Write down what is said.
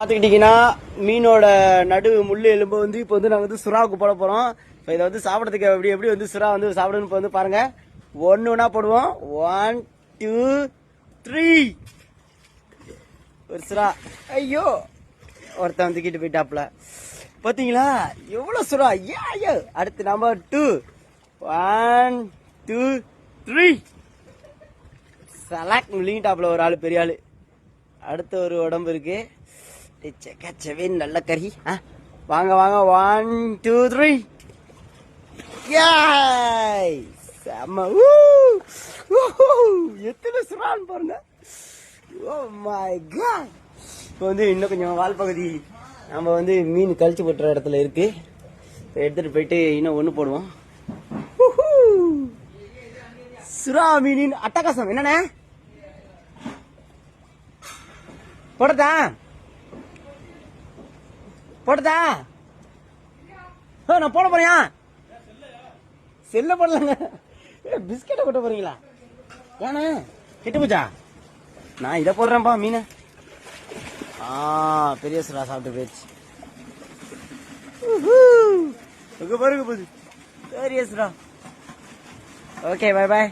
பார்த்துக்கிட்டிங்கன்னா மீனோட நடு முள் எலும்பு வந்து இப்போ வந்து நாங்கள் வந்து சுறாவுக்கு போட போகிறோம் இப்போ இதை வந்து சாப்பிட்றதுக்கு எப்படி எப்படி வந்து சுறா வந்து சாப்பிடணும்னு இப்போ வந்து பாருங்கள் ஒன்று ஒன்றா போடுவோம். ஒன் டூ த்ரீ ஒரு சுறா. ஐயோ. ஒருத்தன் தூக்கிட்டு போயிட்டாப்புல. பார்த்தீங்களா எவ்வளோ சுறா? ஐயா ஐயோ அடுத்து number two one two three சலாக் முழுங்கிட்டாப்ல ஒரு ஆள் பெரிய ஆள். அடுத்த ஒரு உடம்பு இருக்குது செக்கச்சவேன் நல்ல கறி ஆ வாங்க வாங்க ஒன் டூ த்ரீ செம்ம ஊ! எத்தனை சுறான்னு பாருங்க. ஓ மை காட் இப்போ வந்து இன்னும் கொஞ்சம் வால் பகுதி. நம்ம வந்து மீன் கழிச்சு போட்டுற இடத்துல இருக்கு. எடுத்துட்டு போயிட்டு இன்னும் ஒன்று போடுவோம். சுறா மீனின் அட்டகாசம். என்னண்ணே? போடுதா போட்டதா நான் போட போறியா? செல்ல போடலங்க. பிஸ்கெட்டை கொட்ட போறீங்களா? ஏண்ணே கெட்டு போச்சா? நான் இதை போடுறேன்ப்பா மீன். ஆ பெரிய சுறா சாப்பிட்டு போயிடுச்சு. உஹூ. பாருங்க போகுது பெரிய சுறா ஓகே பை பாய்